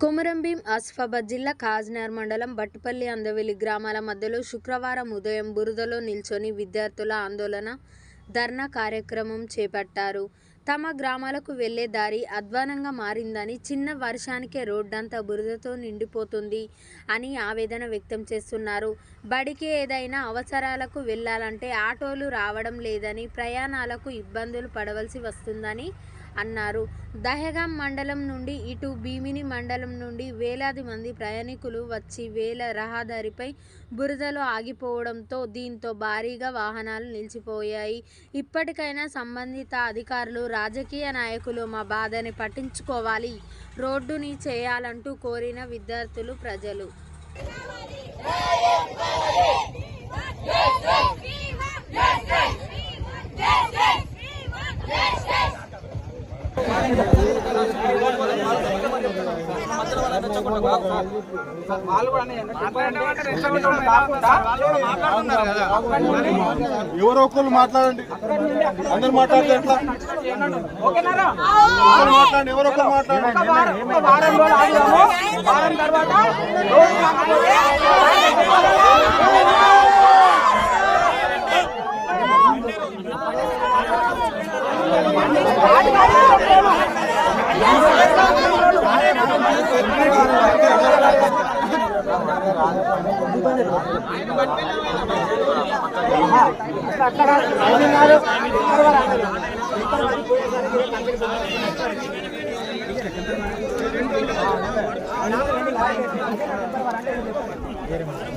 కొమురంభీం ఆసిఫాబాద్ జిల్లా కాజ్నార్ మండలం బట్టుపల్లి అందవెల్లి గ్రామాల మధ్యలో శుక్రవారం ఉదయం బురదలో నిల్చొని విద్యార్థుల ఆందోళన ధర్నా కార్యక్రమం చేపట్టారు. తమ గ్రామాలకు వెళ్ళే దారి అధ్వానంగా మారిందని చిన్న వర్షానికే రోడ్డంతా బురదతో నిండిపోతుంది అని ఆవేదన వ్యక్తం చేస్తున్నారు. బడికి ఏదైనా అవసరాలకు వెళ్ళాలంటే ఆటోలు రావడం లేదని ప్రయాణాలకు ఇబ్బందులు పడవలసి వస్తుందని అన్నారు. దహగాం మండలం నుండి ఇటు భీమిని మండలం నుండి వేలాది మంది ప్రయాణికులు వచ్చి వేల రహదారిపై బురదలో ఆగిపోవడంతో దీంతో భారీగా వాహనాలు నిలిచిపోయాయి. ఇప్పటికైనా సంబంధిత అధికారులు రాజకీయ నాయకులు మా బాధని పట్టించుకోవాలి. రోడ్డుని చేయాలంటూ కోరిన విద్యార్థులు ప్రజలు. ఎవరో ఒకళ్ళు మాట్లాడండి. అందరు మాట్లాడితే ఎట్లా? మాట్లాడండి ఎవరో ఒకరు మాట్లాడండి.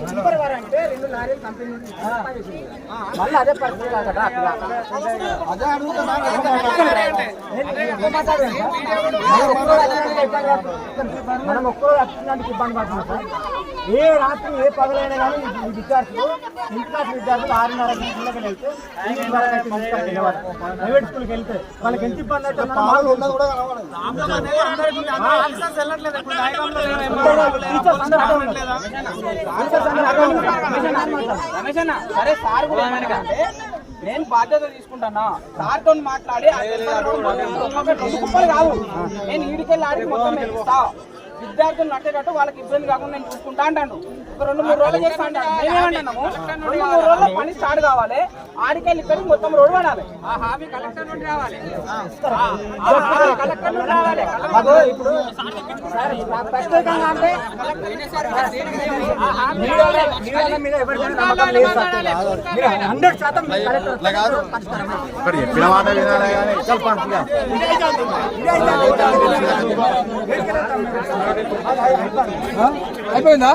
సూపర్ మళ్ళీ అదే పరిస్థితి కాదు అదే మనం ఒక్కరోజు వచ్చినందుకు ఇబ్బంది పడుతున్నాం సార్. ఏ రాత్రి ఏ పగలైనా కానీ ఈ విద్యార్థులు ఇంటి క్లాస్ విద్యార్థులు ఆరున్నర గంటలకు వెళ్తే. ప్రైవేట్ స్కూల్కి వెళ్తే వాళ్ళకి ఎంత ఇబ్బంది అయితే పాలు ఉన్నది కూడా టీచర్స్ అందరూ రమేష్ అన్న సరే సార్ కూడా నేను బాధ్యత తీసుకుంటానా? సార్తో మాట్లాడి ఆ ఒక్కొక్క రెండు కుప్పలు కాదు. నేను ఈడికెళ్ళి ఆడికి మొత్తం విద్యార్థులు నట్టేటట్టు వాళ్ళకి ఇబ్బంది కాకుండా నేను చూసుకుంటా అంటాను ఒక రెండు మూడు రోజులు చేస్తా అంటాను? మేమేమంటున్నాము రెండు మూడు రోజుల పని స్టార్ట్ కావాలి. ఆడికెళ్ళి ఇక్కడికి మొత్తం రోడ్ పడాలి. ఆ హామీ కలెక్టర్ నుండి రావాలి. కలెక్టర్ నుండి రావాలి. అదో ఇప్పుడు ప్రత్యేకంగా అంటే హండ్రెడ్ శాతం చెప్పిన మాట వినాలి కానీ అయిపోయిందా?